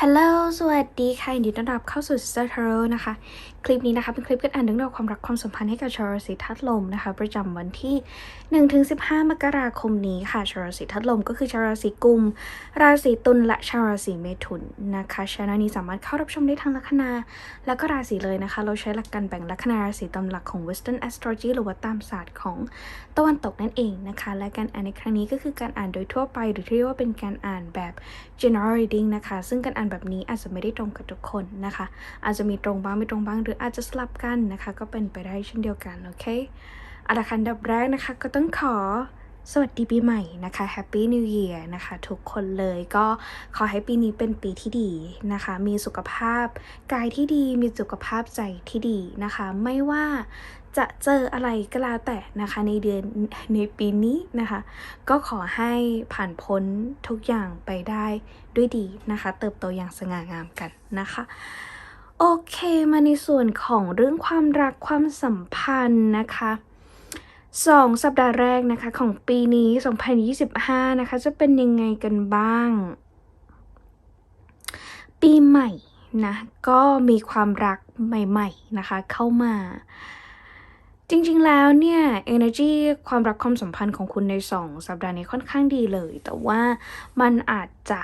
ฮัลโหล สวัสดีค่ะยินดีต้อนรับเข้าสู่ Sister Tarot นะคะ คลิปนี้นะคะเป็นคลิปการอ่านเรื่องราวความรักความสัมพันธ์ให้กับชาวราศีธาตุลมนะคะ ประจำวันที่ 1-15 มกราคมนี้ค่ะชาวราศีธาตุลมก็คือชาวราศีกุม ราศีตุลและชาวราศีเมถุนนะคะช anel นี้สามารถเข้ารับชมได้ทางลัคนา แล้วก็ราศีเลยนะคะ เราใช้หลักการแบ่งลัคนาราศีตามหลักของ Western Astrology หรือว่าตามศาสตร์ของตะวันตกนั่นเองนะคะ และการอ่านในครั้งนี้ก็คือการอ่านโดยทั่วไป หรือที่เรียกว่าเป็นการอ่านแบบ general reading นะคะ ซึ่งการอ่านแบบนี้อาจจะไม่ได้ตรงกับทุกคนนะคะ อาจจะมีตรงบ้างไม่ตรงบ้างหรืออาจจะสลับกันนะคะ ก็เป็นไปได้เช่นเดียวกันโอเคอันดับดับแรกนะคะ ก็ต้องขอสวัสดีปีใหม่นะคะ Happy New Year นะคะ ทุกคนเลยก็ขอให้ปีนี้เป็นปีที่ดีนะคะ มีสุขภาพกายที่ดีมีสุขภาพใจที่ดีนะคะ ไม่ว่าจะเจออะไรก็แล้วแต่นะคะ ในเดือนในปีนี้นะคะ ก็ขอให้ผ่านพ้นทุกอย่างไปได้ด้วยดีนะคะ เติบโตอย่างสง่างามกันนะคะ โอเคมาในส่วนของเรื่องความรักความสัมพันธ์นะคะสองสัปดาห์แรกนะคะของปีนี้ 2025 นะคะ จะเป็นยังไงกันบ้าง ปีใหม่นะ ก็มีความรักใหม่ๆนะคะ เข้ามา จริงๆแล้วเนี่ย energy ความรักความสัมพันธ์ของคุณใน2สัปดาห์นี้ค่อนข้างดีเลย แต่ว่ามันอาจจะ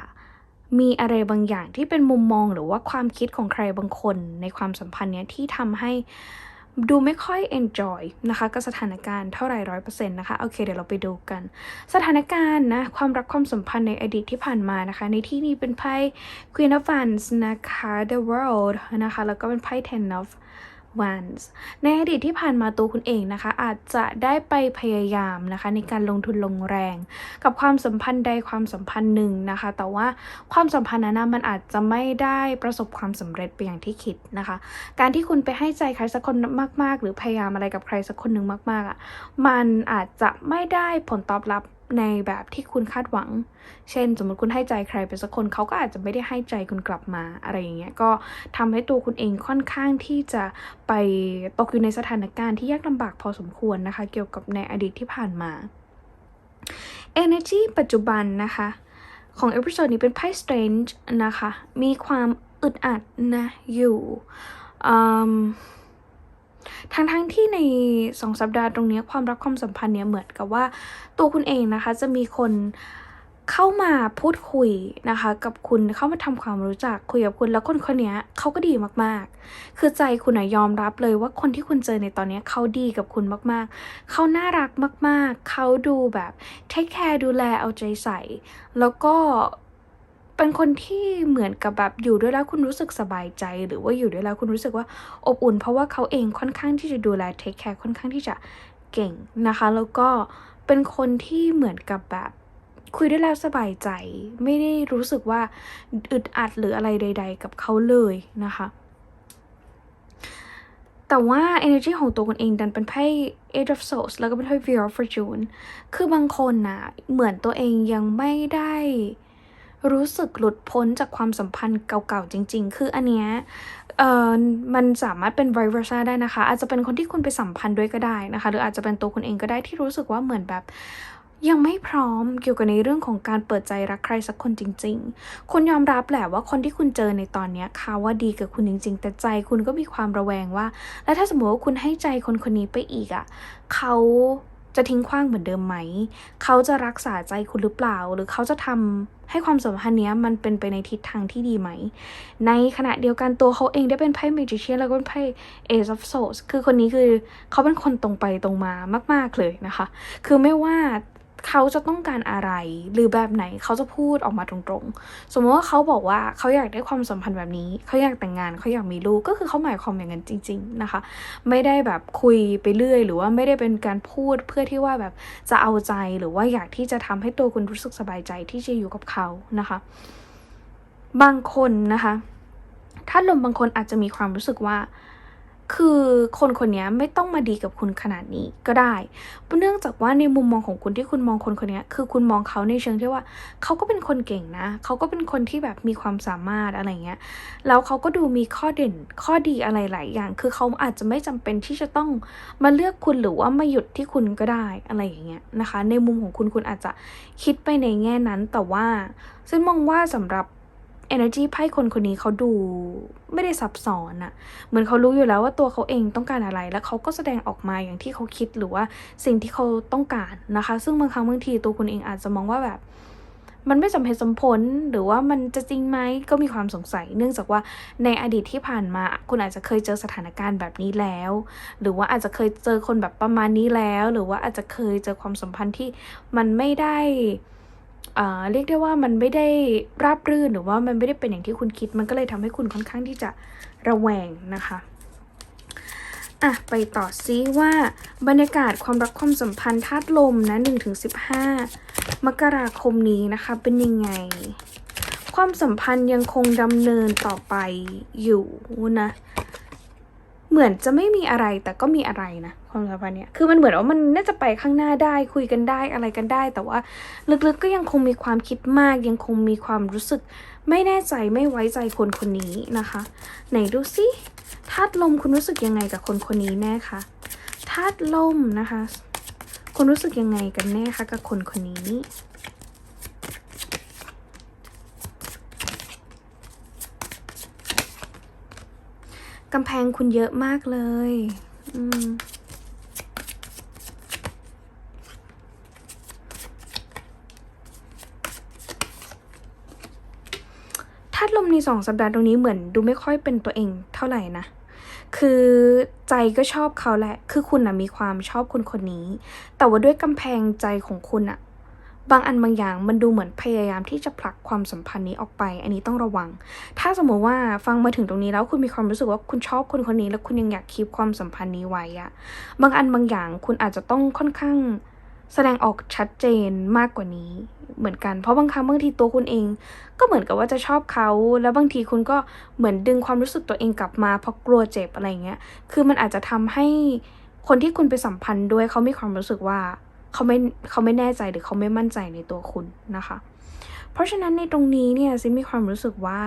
มีอะไรบางอย่างที่เป็นมุมมองหรือว่าความคิดของใครบางคนในความสัมพันธ์เนี้ยที่ทำให้ดูไม่ค่อย enjoy นะคะกับสถานการณ์เท่าไหร่ร้อยเปอร์เซ็นต์นะคะ โอเค เดี๋ยวเราไปดูกัน สถานการณ์นะ ความรักความสัมพันธ์ในอดีตที่ผ่านมานะคะ ในที่นี้เป็นไพ่ Queen of Wands นะคะ The World นะคะ แล้วก็เป็นไพ่ Ten of once ในอดีตที่ผ่านมาตัวคุณเองนะคะ อาจจะได้ไปพยายามนะคะ ในการลงทุนลงแรง กับความสัมพันธ์ใดความสัมพันธ์หนึ่งนะคะ แต่ว่าความสัมพันธ์นั้นมันอาจจะไม่ได้ประสบความสำเร็จไปอย่างที่คิดนะคะ การที่คุณไปให้ใจใครสักคนมาก ๆ หรือพยายามอะไรกับใครสักคนหนึ่งมาก ๆอะมันอาจจะไม่ได้ผลตอบรับ ในแบบที่คุณคาดหวัง เช่น สมมติคุณให้ใจใครไปสักคนเขาก็อาจจะไม่ได้ให้ใจคุณกลับมาอะไรอย่างเงี้ย ก็ทำให้ตัวคุณเองค่อนข้างที่จะไปตกอยู่ในสถานการณ์ที่ยากลำบากพอสมควรนะคะ เกี่ยวกับในอดีตที่ผ่านมา Energy ปัจจุบันนะคะ ของเอพิโซดนี้เป็นไพ่ Strange นะคะ มีความอึดอัดนะอยู่ ทั้งทั้งที่ในสองสัปดาห์ตรงนี้ความรักความสัมพันธ์เนี่ยเหมือนกับว่า ตัวคุณเองนะคะจะมีคนเข้ามาพูดคุยนะคะ กับคุณเข้ามาทำความรู้จักคุยกับคุณแล้วคนคนนี้เขาก็ดีมากๆ คือใจคุณยอมรับเลยว่าคนที่คุณเจอในตอนนี้เขาดีกับคุณมากๆ เขาน่ารักมากๆ เขาดูแบบเทคแคร์ดูแลเอาใจใส่ แล้วก็ เป็นคนที่เหมือนกับแบบอยู่ด้วยแล้วคุณรู้สึกสบายใจ หรือว่าอยู่ด้วยแล้วคุณรู้สึกว่าอบอุ่น เพราะว่าเขาเองค่อนข้างที่จะดูแลเทคแคร์ค่อนข้างที่จะเก่งนะคะ แล้วก็เป็นคนที่เหมือนกับแบบคุยได้แล้วสบายใจ ไม่ได้รู้สึกว่าอึดอัดหรืออะไรใด ๆ กับเขาเลยนะคะ แต่ว่า energy ของตัวคุณเองดันเป็นไพ่ Eight of Swords แล้วก็เป็นไพ่ Wheel of Fortune คือบางคนนะ่ะเหมือนตัวเองยังไม่ได้ รู้สึกหลุดพ้นจากความสัมพันธ์เก่าๆจริง ๆ คืออันเนี้ยเอ่อมันสามารถเป็น vice versa ได้นะคะ อาจจะเป็นคนที่คุณไปสัมพันธ์ด้วยก็ได้นะคะ หรืออาจจะเป็นตัวคุณเองก็ได้ที่รู้สึกว่าเหมือนแบบยังไม่พร้อมเกี่ยวกับในเรื่องของการเปิดใจรักใครสักคนจริง ๆ คุณยอมรับแหละว่าคนที่คุณเจอในตอนนี้เขาว่าดีกับคุณจริง ๆ แต่ใจคุณก็มีความระแวงว่า แล้วถ้าสมมติว่าคุณให้ใจคนคนนี้ไปอีกอะ่ะเขา จะทิ้งขว้างเหมือนเดิมไหม เขาจะรักษาใจคุณหรือเปล่า หรือเขาจะทำให้ความสัมพันธ์นี้มันเป็นไปในทิศทางที่ดีไหม ในขณะเดียวกันตัวเขาเองได้เป็นไพ่เมจิเชียนแล้วก็เป็นไพ่ Ace of Swords คือคนนี้คือเขาเป็นคนตรงไปตรงมามาก ๆเลยนะคะ คือไม่ว่า เขาจะต้องการอะไรหรือแบบไหนเขาจะพูดออกมาตรงๆ สมมติว่าเขาบอกว่าเขาอยากได้ความสัมพันธ์แบบนี้ เขาอยากแต่งงานเขาอยากมีลูกก็คือเขาหมายความอย่างนั้นจริง ๆนะคะ ไม่ได้แบบคุยไปเรื่อย หรือว่าไม่ได้เป็นการพูดเพื่อที่ว่าแบบจะเอาใจหรือว่าอยากที่จะทำให้ตัวคุณรู้สึกสบายใจที่จะอยู่กับเขานะคะ บางคนนะคะ ถ้าลมบางคนอาจจะมีความรู้สึกว่า คือคนคนนี้ไม่ต้องมาดีกับคุณขนาดนี้ก็ได้ เนื่องจากว่าในมุมมองของคุณที่คุณมองคนคนนี้คือคุณมองเขาในเชิงที่ว่าเขาก็เป็นคนเก่งนะ เขาก็เป็นคนที่แบบมีความสามารถอะไรเงี้ย แล้วเขาก็ดูมีข้อเด่นข้อดีอะไรหลายอย่าง คือเขาอาจจะไม่จำเป็นที่จะต้องมาเลือกคุณหรือว่ามาหยุดที่คุณก็ได้อะไรอย่างเงี้ยนะคะ ในมุมของคุณคุณอาจจะคิดไปในแง่นั้น แต่ว่าซึ่งมองว่าสำหรับ energy ไพ่คนคนนี้เขาดูไม่ได้ซับซ้อนอะเหมือนเขารู้อยู่แล้วว่าตัวเขาเองต้องการอะไร แล้วเขาก็แสดงออกมาอย่างที่เขาคิดหรือว่าสิ่งที่เขาต้องการนะคะ ซึ่งบางครั้งบางทีตัวคุณเองอาจจะมองว่าแบบ มันไม่สมเหตุสมผลหรือว่ามันจะจริงไหมก็มีความสงสัย เนื่องจากว่าในอดีตที่ผ่านมา คุณอาจจะเคยเจอสถานการณ์แบบนี้แล้ว หรือว่าอาจจะเคยเจอคนแบบประมาณนี้แล้ว หรือว่าอาจจะเคยเจอความสัมพันธ์ที่มันไม่ได้ เอ่อเรียกได้ว่ามันไม่ได้ราบรื่นหรือว่ามันไม่ได้เป็นอย่างที่คุณคิด มันก็เลยทำให้คุณค่อนข้างที่จะระแวงนะคะอะไปต่อซิว่าบรรยากาศความรักความสัมพันธ์ธาตุลมนะ1-15 มกราคมนี้นะคะเป็นยังไง ความสัมพันธ์ยังคงดำเนินต่อไปอยู่นะ เหมือนจะไม่มีอะไรแต่ก็มีอะไรนะความสัมพันธ์เนี้ยคือมันเหมือนว่ามันน่าจะไปข้างหน้าได้คุยกันได้อะไรกันได้ แต่ว่าลึกๆก็ยังคงมีความคิดมาก ยังคงมีความรู้สึก ไม่แน่ใจไม่ไว้ใจคนคนนี้นะคะ ไหนดูสิธาตุลมคุณรู้สึกยังไงกับคนคนนี้แน่คะธาตุลมนะคะคุณรู้สึกยังไงกันแน่คะกับคนคนนี้ กำแพงคุณเยอะมากเลย อืมธาตุลมในสองสัปดาห์ตรงนี้เหมือนดูไม่ค่อยเป็นตัวเองเท่าไหร่นะ คือใจก็ชอบเขาแหละ คือคุณนะมีความชอบคนคนนี้ แต่ว่าด้วยกำแพงใจของคุณอะ บางอันบางอย่างมันดูเหมือนพยายามที่จะผลักความสัมพันธ์นี้ออกไป อันนี้ต้องระวัง ถ้าสมมติว่าฟังมาถึงตรงนี้แล้วคุณมีความรู้สึกว่าคุณชอบคนคนนี้ แล้วคุณยังอยากคีบความสัมพันธ์นี้ไว้อะบางอันบางอย่างคุณอาจจะต้องค่อนข้างแสดงออกชัดเจนมากกว่านี้เหมือนกัน เพราะบางครั้งบางทีตัวคุณเอง ก็เหมือนกับว่าจะชอบเขา แล้วบางทีคุณก็เหมือนดึงความรู้สึกตัวเองกลับมาเพราะกลัวเจ็บอะไรเงี้ย คือมันอาจจะทำให้คนที่คุณไปสัมพันธ์ด้วยเขามีความรู้สึกว่า เขาไม่เขาไม่แน่ใจหรือเขาไม่มั่นใจในตัวคุณนะคะ เพราะฉะนั้นในตรงนี้เนี่ยซิมีความรู้สึกว่า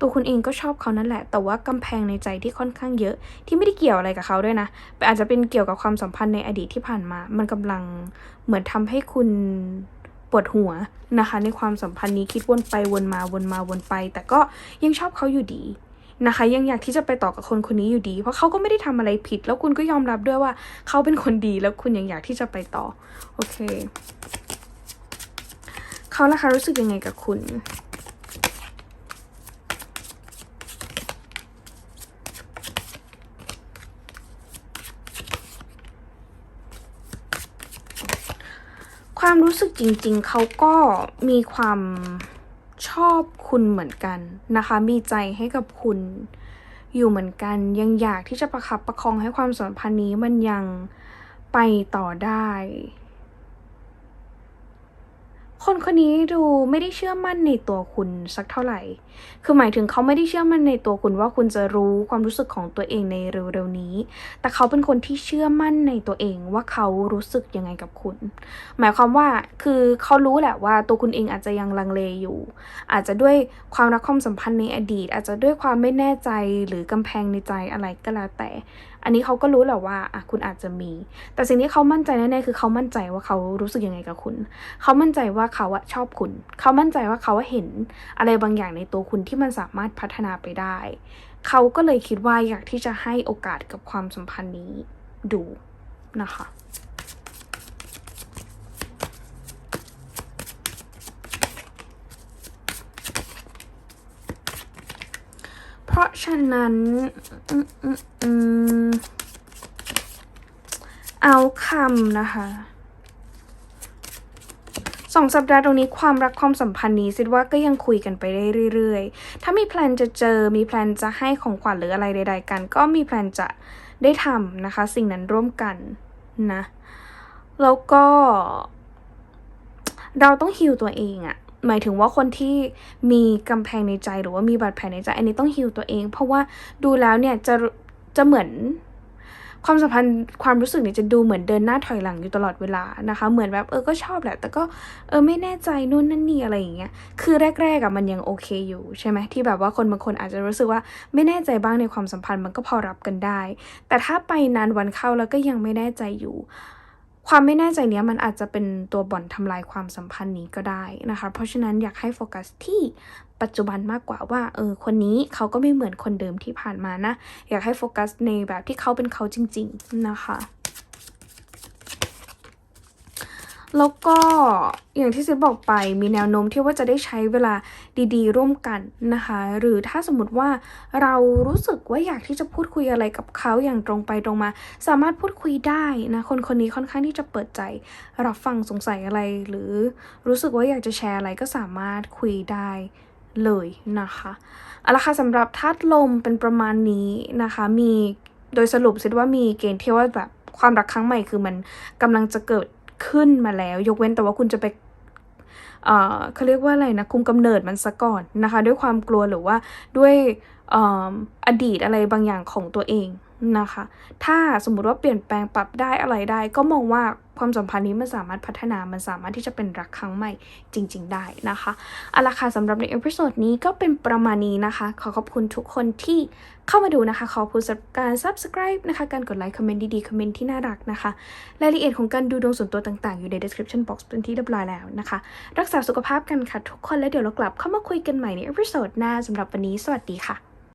ตัวคุณเองก็ชอบเขานั่นแหละ แต่ว่ากำแพงในใจที่ค่อนข้างเยอะ ที่ไม่ได้เกี่ยวอะไรกับเขาด้วยนะอาจจะเป็นเกี่ยวกับความสัมพันธ์ในอดีตที่ผ่านมา มันกำลังเหมือนทำให้คุณปวดหัวนะคะ ในความสัมพันธ์นี้คิดวนไปวนมาวนมาวนไป แต่ก็ยังชอบเขาอยู่ดี นะคะ ยังอยากที่จะไปต่อกับคนคนนี้อยู่ดี เพราะเขาก็ไม่ได้ทำอะไรผิด แล้วคุณก็ยอมรับด้วยว่าเขาเป็นคนดีแล้วคุณยังอยากที่จะไปต่อ โอเคเขาล่ะคะรู้สึกยังไงกับคุณความรู้สึกจริงๆ เขาก็มีความชอบ คุณเหมือนกันนะคะ มีใจให้กับคุณ อยู่เหมือนกันยังอยากที่จะประคับประคองให้ความสัมพันธ์นี้มันยังไปต่อได้ คนคนนี้ดูไม่ได้เชื่อมั่นในตัวคุณสักเท่าไหร่ คือหมายถึงเขาไม่ได้เชื่อมั่นในตัวคุณว่าคุณจะรู้ความรู้สึกของตัวเองในเร็วๆนี้ แต่เขาเป็นคนที่เชื่อมั่นในตัวเองว่าเขารู้สึกยังไงกับคุณ หมายความว่าคือเขารู้แหละว่าตัวคุณเองอาจจะยังลังเลอยู่ อาจจะด้วยความรักความสัมพันธ์ในอดีต อาจจะด้วยความไม่แน่ใจหรือกำแพงในใจอะไรก็แล้วแต่ อันนี้เขาก็รู้แหละว่าอะคุณอาจจะมี แต่สิ่งที่เขามั่นใจแน่ๆคือเขามั่นใจว่าเขารู้สึกยังไงกับคุณ เขามั่นใจว่าเขาอะชอบคุณ เขามั่นใจว่าเขาเห็นอะไรบางอย่างในตัวคุณที่มันสามารถพัฒนาไปได้ เขาก็เลยคิดว่าอยากที่จะให้โอกาสกับความสัมพันธ์นี้ดูนะคะ ราะฉะนั้นเอาคำนะคะสองสัปดาห์ตรงนี้ความรักความสัมพันธ์นี้ซิดว่าก็ยังคุยกันไปได้เรื่อยๆ ถ้ามีแพลนจะเจอมีแพลนจะให้ของขวัญหรืออะไรใด ๆ กัน ก็มีแพลนจะได้ทำนะคะ สิ่งนั้นร่วมกันนะ แล้วก็ เราต้องฮิวตัวเองอะ หมายถึงว่าคนที่มีกำแพงในใจหรือว่ามีบาดแผลในใจ อันนี้ต้องฮิวตัวเอง เพราะว่าดูแล้วเนี่ยจะจะเหมือนความสัมพันธ์ความรู้สึกเนี่ยจะดูเหมือนเดินหน้าถอยหลังอยู่ตลอดเวลานะคะ เหมือนแบบเออก็ชอบแหละ แต่ก็เออไม่แน่ใจนู่นนั่นนี่อะไรอย่างเงี้ยคือแรกๆอะมันยังโอเคอยู่ใช่ไหมที่แบบว่าคนบางคนอาจจะรู้สึกว่าไม่แน่ใจบ้างในความสัมพันธ์มันก็พอรับกันได้ แต่ถ้าไปนานวันเข้าแล้วก็ยังไม่แน่ใจอยู่ ความไม่แน่ใจเนี้ยมันอาจจะเป็นตัวบ่อนทำลายความสัมพันธ์นี้ก็ได้นะคะ เพราะฉะนั้นอยากให้โฟกัสที่ปัจจุบันมากกว่าว่าเออคนนี้เขาก็ไม่เหมือนคนเดิมที่ผ่านมานะ อยากให้โฟกัสในแบบที่เขาเป็นเขาจริง ๆ นะคะ แล้วก็อย่างที่ซิดบอกไปมีแนวโน้มที่ว่าจะได้ใช้เวลาดีๆ ร่วมกันนะคะ หรือถ้าสมมติว่าเรารู้สึกว่าอยากที่จะพูดคุยอะไรกับเขาอย่างตรงไปตรงมา สามารถพูดคุยได้นะคนคนนี้ค่อนข้างที่จะเปิดใจ รับฟังสงสัยอะไร หรือรู้สึกว่าอยากจะแชร์อะไรก็สามารถคุยได้เลยนะคะเอาละค่ะสำหรับธาตุลมเป็นประมาณนี้นะคะ มีโดยสรุปซิดว่ามีเกณฑ์ที่ว่าแบบความรักครั้งใหม่คือมันกำลังจะเกิด ขึ้นมาแล้ว ยกเว้นแต่ว่าคุณจะไปเอ่อเขาเรียกว่าอะไรนะคุมกำเนิดมันซะก่อนนะคะ ด้วยความกลัวหรือว่าด้วยเอ่ออดีตอะไรบางอย่างของตัวเองนะคะ ถ้าสมมุติว่าเปลี่ยนแปลงปรับได้อะไรได้ ก็มองว่า ความสัมพันธ์นี้มันสามารถพัฒนา มันสามารถที่จะเป็นรักครั้งใหม่จริง ๆ ได้นะคะเอาละค่ะสำหรับในเอพิโซดนี้ก็เป็นประมาณนี้นะคะ ขอขอบคุณทุกคนที่เข้ามาดูนะคะ ขอบคุณสำหรับการ subscribe นะคะ การกดไลค์ คอมเมนต์ดีๆ คอมเมนต์ที่น่ารักนะคะ รายละเอียดของการดูดวงส่วนตัวต่างๆ อยู่ใน description box เป็นที่เรียบร้อยแล้วนะคะ รักษาสุขภาพกันค่ะทุกคน แล้วเดี๋ยวเรากลับเข้ามาคุยกันใหม่ในเอพิโซดหน้าสำหรับวันนี้ สวัสดีค่ะ